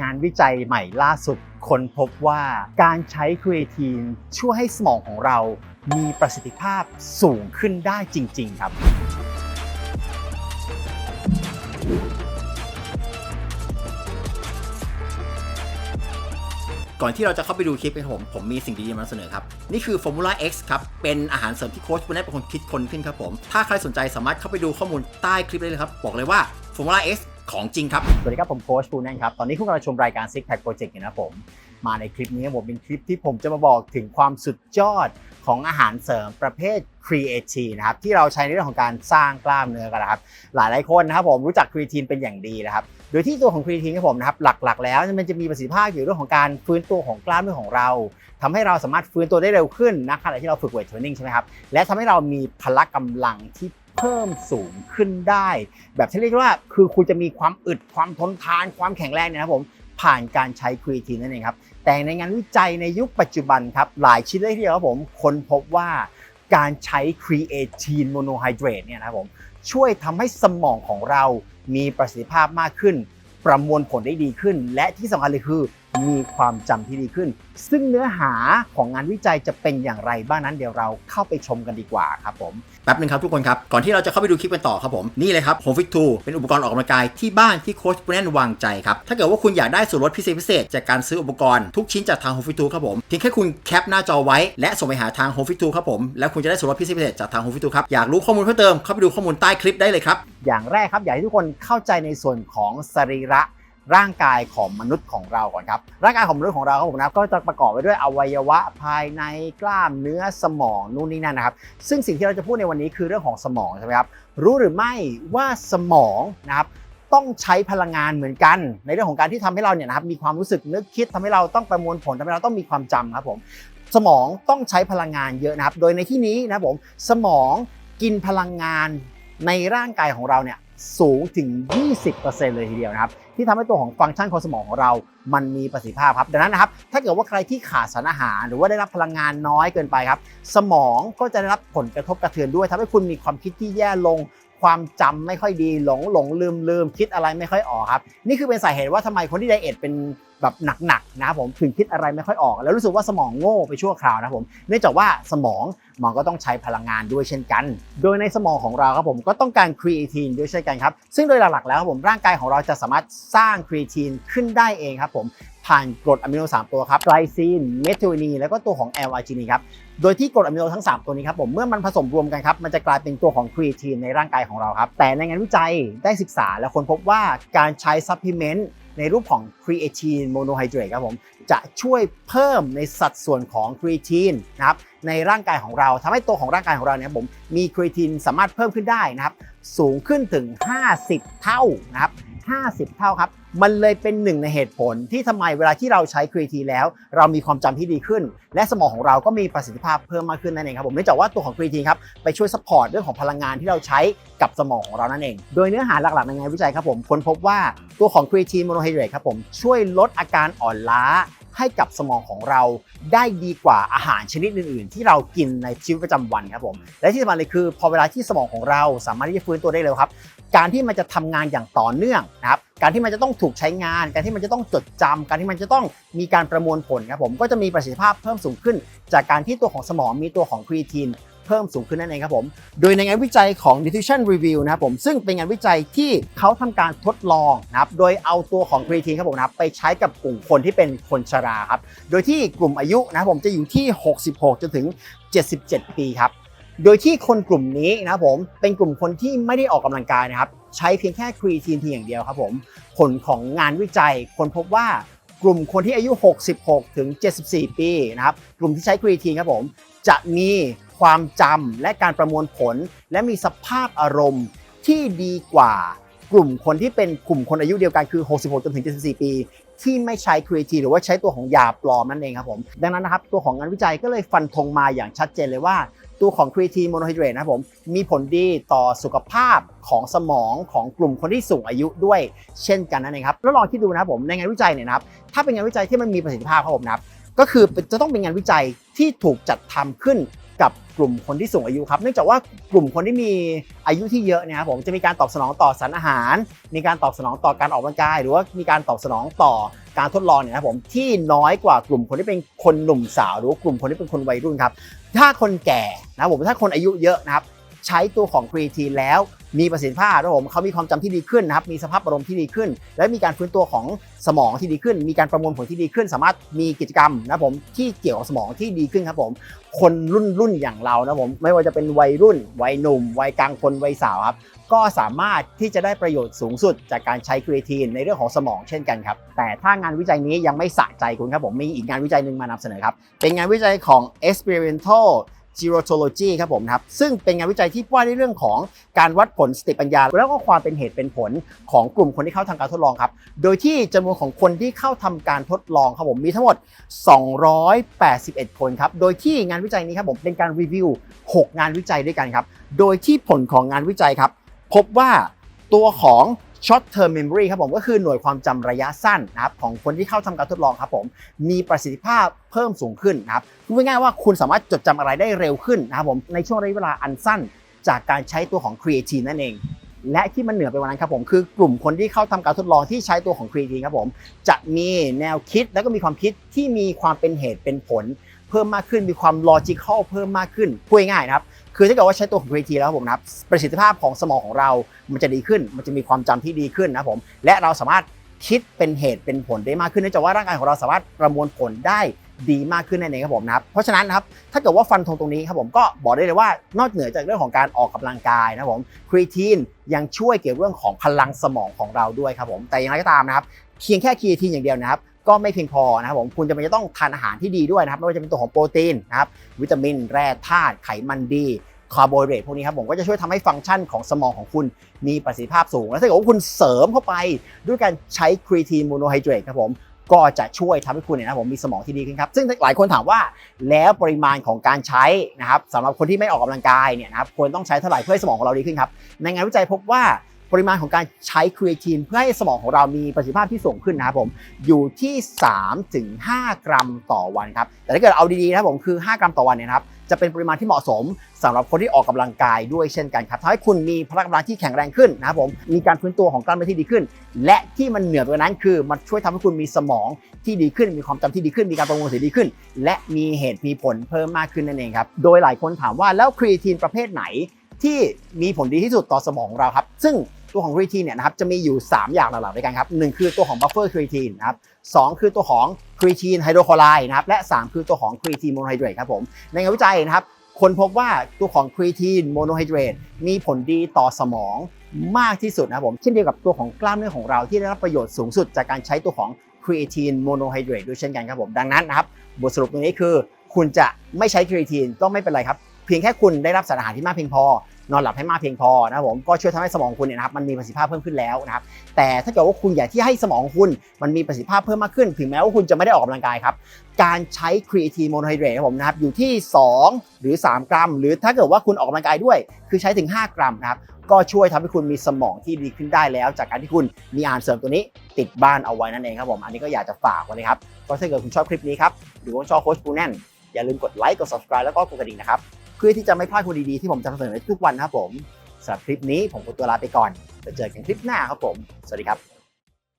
งานวิจัยใหม่ล่าสุดค้นพบว่าการใช้ครีเอทีนช่วยให้สมองของเรามีประสิทธิภาพสูงขึ้นได้จริง ๆ ครับ ก่อนที่เราจะเข้าไปดูคลิปกันผม ผมมีสิ่งดีๆมาเสนอครับ นี่คือ Formula X ครับ เป็นอาหารเสริมที่โค้ชบุญแนเป็นคนคิดคนขึ้นครับผม ถ้าใครสนใจสามารถเข้าไปดูข้อมูลใต้คลิปได้เลยครับ บอกเลยว่า Formula X ของจริงครับ สวัสดีครับผมโค้ชปูนันครับ ตอนนี้คุณกำลังชมรายการ Six Pack Project อยู่นะผม มาในคลิปนี้ผมเป็นคลิปที่ผมจะมาบอกถึงความสุดยอดของอาหารเสริมประเภท Creatine นะครับที่เราใช้ในเรื่องของการสร้างกล้ามเนื้อกันนะครับหลายหลายคนนะครับผมรู้จัก Creatine เป็นอย่างดีนะครับโดยที่ตัวของ Creatine ครับผมนะครับหลักๆ แล้วมันจะมีประสิทธิภาพเกี่เรื่องของการฟื้นตัวของกล้ามเนื้อของเราทำให้เราสามารถฟื้นตัวได้เร็วขึ้นนะขณะที่เราฝึกเวทเทรนนิ่งใช่ไหมครับและทำให้เรามีพละกำลังที่ เพิ่มสูงขึ้นได้ แบบที่เรียกว่าคือคุณจะมีความอึดความทนทานความแข็งแรงเนี่ยนะครับผมผ่านการใช้ครีเอทีนนั่นเองครับแต่ในงานวิจัยในยุคปัจจุบันครับหลายชิ้นเลยทีเดียวครับผมค้นพบว่าการใช้ครีเอทีนโมโนไฮเดรตเนี่ยนะครับผมช่วยทำให้สมองของเรามีประสิทธิภาพมากขึ้น ประมวลผลได้ดีขึ้น และที่สำคัญเลยคือ มีความจำที่ดีขึ้น ซึ่งเนื้อหาของงานวิจัยจะเป็นอย่างไรบ้างนั้นเดี๋ยวเราเข้าไปชมกันดีกว่าครับผมแป๊บนึงครับทุกคนครับ ก่อนที่เราจะเข้าไปดูคลิปกันต่อครับผม นี่เลยครับ Home Fit 2เป็นอุปกรณ์ออกกำลังกายที่บ้านที่โค้ชบุญแนวางใจครับ ถ้าเกิดว่าคุณอยากได้ส่วนลดพิเศษพิเศษจากการซื้ออุปกรณ์ทุกชิ้นจากทาง Home Fit 2ครับผมเพียงแค่คุณแคปหน้าจอไว้และส่งไปหาทาง Home Fit 2ครับผมแล้วคุณจะได้ส่วนลดพิเศษพิเศษจากทาง Home Fit 2ครับอยากรู้ข้อมูลเพิ่มเติมเข้าไปดูข้อมูลใต้คลิปได้เลยครับอย่างแรกครับอยากให้ทุกคนเข้าใจในส่วนของสรีระ ร่างกายของมนุษย์ของเราก่อนครับ ร่างกายของมนุษย์ของเราครับผมนะครับก็จะประกอบไปด้วยอวัยวะภายในกล้ามเนื้อสมองนู่นนี่นั่นนะครับ ซึ่งสิ่งที่เราจะพูดในวันนี้คือเรื่องของสมองใช่ไหมครับรู้หรือไม่ว่าสมองนะครับต้องใช้พลังงานเหมือนกัน ในเรื่องของการที่ทำให้เราเนี่ยนะครับมีความรู้สึกนึกคิดทำให้เราต้องประมวลผลทำให้เราต้องมีความจำครับผมสมองต้องใช้พลังงานเยอะนะครับ โดยในที่นี้นะผมสมองกินพลังงานในร่างกายของเราเนี่ยสูงถึง 20%เลยทีเดียวนะครับ ที่ทำให้ตัวของฟังก์ชันของสมองของเรา มันมีประสิทธิภาพครับดังนั้นนะครับ ถ้าเกิดว่าใครที่ขาดสารอาหาร หรือว่าได้รับพลังงานน้อยเกินไปครับ สมองก็จะได้รับผลกระทบกระเทือนด้วยทำให้คุณมีความคิดที่แย่ลง ความจำไม่ค่อยดีหลงหลงลืมลืมคิดอะไรไม่ค่อยออกครับ นี่คือเป็นสาเหตุว่าทำไมคนที่ไดเอทเป็นแบบหนักๆนะครับผมถึงคิดอะไรไม่ค่อยออก แล้วรู้สึกว่าสมองโง่ไปชั่วคราวนะผมเนื่องจากว่าสมองมันก็ต้องใช้พลังงานด้วยเช่นกัน โดยในสมองของเราครับผมก็ต้องการครีเอทีนด้วยเช่นกันครับซึ่งโดยหลักๆแล้วครับผมร่างกายของเราจะสามารถสร้างครีเอทีนขึ้นได้เองครับผม ผ่านกรดอะมิโน 3 ตัวครับไกลซีน เมทิโอนีแล้วก็ตัวของแอลอาร์จินีครับโดยที่กรดอะมิโนทั้ง 3 ตัวนี้ครับผมเมื่อมันผสมรวมกันครับมันจะกลายเป็นตัวของครีเอทีนในร่างกายของเราครับแต่ในงานวิจัยได้ศึกษาและค้นพบว่าการใช้ซัพพลีเมนต์ในรูปของครีเอทีนโมโนไฮเดรตครับผมจะช่วยเพิ่มในสัดส่วนของครีเอทีนนะครับในร่างกายของเราทำให้ตัวของร่างกายของเราเนี่ยผมมีครีเอทีนสามารถเพิ่มขึ้นได้นะครับสูงขึ้นถึง 50 เท่านะครับ50 เท่าครับ มันเลยเป็นหนึ่งในเหตุผลที่ทำไมเวลาที่เราใช้ครีเอทีแล้ว เรามีความจำที่ดีขึ้น และสมองของเราก็มีประสิทธิภาพเพิ่มมากขึ้นนั่นเองครับผมเนื่องจากว่าตัวของครีเอทีครับไปช่วยซัพพอร์ตเรื่องของพลังงานที่เราใช้กับสมองของเรานั่นเอง โดยเนื้อหาหลักๆในงานวิจัยครับผมค้นพบว่าตัวของครีเอทีนโมโนไฮเดรตครับผมช่วยลดอาการอ่อนล้าให้กับสมองของเราได้ดีกว่าอาหารชนิดอื่น ๆ ที่เรากินในชีวิตประจำวันครับผมและที่สำคัญเลยคือ พอเวลาที่สมองของเราสามารถที่จะฟื้นตัวได้เร็วครับ การที่มันจะทำงานอย่างต่อเนื่องนะครับการที่มันจะต้องถูกใช้งาน การที่มันจะต้องจดจำการที่มันจะต้องมีการประมวลผลครับผมก็จะมีประสิทธิภาพเพิ่มสูงขึ้น จากการที่ตัวของสมองมีตัวของครีทีนเพิ่มสูงขึ้นนั่นเองครับผม โดยในงานวิจัยของ Nutrition Review นะครับผม ซึ่งเป็นงานวิจัยที่เขาทำการทดลองนะครับ โดยเอาตัวของครีทีนครับผมนะไปใช้กับกลุ่มคนที่เป็นคนชราครับ โดยที่กลุ่มอายุนะครับผมจะอยู่ที่ 66 จนถึง 77 ปีครับ โดยที่คนกลุ่มนี้นะผมเป็นกลุ่มคนที่ไม่ได้ออกกำลังกายนะครับ ใช้เพียงแค่ครีทีนเพียงอย่างเดียวครับผมผลของงานวิจัยคนพบว่ากลุ่มคนที่อายุ 66 ถึง 74 ปีนะครับกลุ่มที่ใช้ครีทีนครับผมจะมีความจำและการประมวลผล และมีสภาพอารมณ์ที่ดีกว่ากลุ่มคนที่เป็นกลุ่มคนอายุเดียวกันคือ 66 จนถึง 74 ปี ที่ไม่ใช้ครีทีนหรือว่าใช้ตัวของยาปลอมนั่นเองครับผม ดังนั้นนะครับ ตัวของงานวิจัยก็เลยฟันธงมาอย่างชัดเจนเลยว่า ตัวของครีทีนโมโนไฮเดรตนะครับผมมีผลดีต่อสุขภาพของสมองของกลุ่มคนที่สูงอายุด้วยเช่นกันนั่นเองครับแล้วลองคิดดูนะครับผมในงานวิจัยเนี่ยนะครับถ้าเป็นงานวิจัยที่มันมีประสิทธิภาพครับผมนะครับก็คือจะต้องเป็นงานวิจัยที่ถูกจัดทำขึ้น กับกลุ่มคนที่สูงอายุครับเนื่องจากว่ากลุ่มคนที่มีอายุที่เยอะเนี่ยครับผมจะมีการตอบสนองต่อสารอาหาร มีการตอบสนองต่อการออกกำลังกาย หรือว่ามีการตอบสนองต่อการทดลองเนี่ยนะครับผมที่น้อยกว่ากลุ่มคนที่เป็นคนหนุ่มสาว หรือว่ากลุ่มคนที่เป็นคนวัยรุ่นครับถ้าคนแก่นะครับผมถ้าคนอายุเยอะนะครับใช้ตัวของครีทีนแล้ว มีประสิทธิภาพนะครับผมเขามีความจำที่ดีขึ้นนะครับมีสภาพอารมณ์ที่ดีขึ้น และมีการฟื้นตัวของสมองที่ดีขึ้น มีการประมวลผลที่ดีขึ้น สามารถมีกิจกรรมนะครับผมที่เกี่ยวกับสมองที่ดีขึ้นครับผมคนรุ่นรุ่นอย่างเรานะครับผมไม่ว่าจะเป็นวัยรุ่น วัยหนุ่ม วัยกลางคนวัยสาวครับก็สามารถที่จะได้ประโยชน์สูงสุดจากการใช้ครีทีนในเรื่องของสมองเช่นกันครับ แต่ถ้างานวิจัยนี้ยังไม่สะใจคุณครับผมมีอีกงานวิจัยหนึ่งมานำเสนอครับ เป็นงานวิจัยของ experimental Gerontology ครับผมนะครับซึ่งเป็นงานวิจัยที่ว่าในเรื่องของการวัดผลสติปัญญา แล้วก็ความเป็นเหตุเป็นผลของกลุ่มคนที่เข้าทำการทดลองครับ โดยที่จำนวนของคนที่เข้าทำการทดลองครับผมมีทั้งหมด 281 คนครับ โดยที่งานวิจัยนี้ครับผมเป็นการรีวิว 6 งานวิจัยด้วยกันครับ โดยที่ผลของงานวิจัยครับ พบว่าตัวของ short term memory ครับผมก็คือหน่วยความจำระยะสั้นนะครับของคนที่เข้าทำการทดลองครับผมมีประสิทธิภาพเพิ่มสูงขึ้นนะครับพูดง่ายๆว่าคุณสามารถจดจำอะไรได้เร็วขึ้นนะครับผมในช่วงระยะเวลาอันสั้น จากการใช้ตัวของ creatine นั่นเองและที่มันเหนือไปกว่านั้นครับผมคือกลุ่มคนที่เข้าทำการทดลองที่ใช้ตัวของ creatine ครับผมจะมีแนวคิดและก็มีความคิดที่มีความเป็นเหตุเป็นผล เพิ่มมากขึ้นมีความ logical เพิ่มมากขึ้นพูดง่ายๆนะครับ คือถ้าเกิดว่าใช้ตัวของ creatine แล้วผมนะครับประสิทธิภาพของสมองของเรา มันจะดีขึ้น มันจะมีความจำที่ดีขึ้นนะครับผม และเราสามารถคิดเป็นเหตุเป็นผลได้มากขึ้นเนื่องจากว่าร่างกายของเราสามารถประมวลผลได้ดีมากขึ้นนั่นเองครับผมนะครับเพราะฉะนั้นนะครับถ้าเกิดว่าฟันธงตรงนี้ครับผมก็บอกได้เลยว่านอกเหนือจากเรื่องของการออกกำลังกายนะครับผมครีทีนยังช่วยเกี่ยวกับเรื่องของพลังสมองของเราด้วยครับผมแต่อย่างไรก็ตามนะครับเพียงแค่ครีทีนอย่างเดียวนะครับ ก็ไม่เพียงพอนะครับผมคุณจะเป็นจะต้องทานอาหารที่ดีด้วยนะครับไม่ว่าจะเป็นตัวของโปรตีนนะครับวิตามิน แร่ธาตุไขมันดีคาร์โบไฮเดรตพวกนี้ครับผมก็จะช่วยทำให้ฟังก์ชันของสมองของคุณมีประสิทธิภาพสูง และถ้าเกิดว่าคุณเสริมเข้าไปด้วยการใช้ครีทีนโมโนไฮเดรตครับผมก็จะช่วยทำให้คุณเนี่ยนะผมมีสมองที่ดีขึ้นครับ ซึ่งหลายคนถามว่าแล้วปริมาณของการใช้นะครับสำหรับคนที่ไม่ออกกำลังกายเนี่ยนะครับควรต้องใช้เท่าไหร่เพื่อให้สมองของเราดีขึ้นครับในงานวิจัยพบว่า ปริมาณของการใช้ครีเอทีนเพื่อให้สมองของเรามีประสิทธิภาพที่สูงขึ้นนะครับผมอยู่ที่3ถึง5กรัมต่อวันครับแต่ถ้าเกิดเอาดีๆนะครับผมคือ 5 กรัมต่อวันเนี่ยครับจะเป็นปริมาณที่เหมาะสมสำหรับคนที่ออกกำลังกายด้วยเช่นกันครับทำให้คุณมีพละกำลังที่แข็งแรงขึ้นนะครับผมมีการฟื้นตัวของกล้ามเนื้อที่ดีขึ้น และที่มันเหนือกว่านั้นคือมันช่วยทำให้คุณมีสมองที่ดีขึ้น มีความจำที่ดีขึ้น มีการประมวลผลที่ดีขึ้น และมีเหตุมีผลเพิ่มมากขึ้นนั่นเองครับโดยหลายคนถามว่าแล้วครีทีนประเภทไหนที่มีผลดีที่สุดต่อสมองเราครับ ซึ่ง ตัวของครีทีนเนี่ยนะครับจะมีอยู่ 3 อย่างหลักๆด้วยกันครับหนึ่งคือตัวของบัฟเฟอร์ครีทีนนะครับสองคือตัวของครีทีนไฮโดรคลอไรด์นะครับและ 3 คือตัวของครีทีนโมโนไฮเดรตครับผมในงานวิจัยนะครับคนพบว่าตัวของครีทีนโมโนไฮเดรตมีผลดีต่อสมองมากที่สุดนะครับผมเช่นเดียวกับตัวของกล้ามเนื้อของเราที่ได้รับประโยชน์สูงสุดจากการใช้ตัวของครีทีนโมโนไฮเดรตด้วยเช่นกันครับผมดังนั้นนะครับบทสรุปตรงนี้คือ คุณจะไม่ใช้ครีทีนก็ไม่เป็นไรครับ เพียงแค่คุณได้รับสารอาหารที่มากเพียงพอ นอนหลับให้มากเพียงพอนะครับผมก็ช่วยทำให้สมองคุณเนี่ยนะครับมันมีประสิทธิภาพเพิ่มขึ้นแล้วนะครับแต่ถ้าเกิดว่าคุณอยากที่ให้สมองคุณมันมีประสิทธิภาพเพิ่มมากขึ้น ถึงแม้ว่าคุณจะไม่ได้ออกกำลังกายครับการใช้ครีเอทีนโมโนไฮเดรตผมนะครับอยู่ที่ 2 หรือ 3 กรัม หรือถ้าเกิดว่าคุณออกกำลังกายด้วย คือใช้ถึง 5 กรัมนะครับก็ช่วยทำให้คุณมีสมองที่ดีขึ้นได้แล้ว จากการที่คุณมีอาหารเสริมตัวนี้ติดบ้านเอาไว้นั่นเองครับผมอันนี้ก็อยากจะฝากไว้เลยครับก็ถ้าเกิดคุณชอบคลิปนี้ครับหรือว่าชอบโค้ชปูแน่นอย่าลืมกดไลค์กด subscribe แล้วก็กดกระดิ่งนะครับ เพื่อที่จะไม่พลาดคนดีๆที่ผมจะนำเสนอในทุกวันนะครับผมสำหรับคลิปนี้ผมขอตัวลาไปก่อนไปเจอกันคลิปหน้าครับผม สวัสดีครับ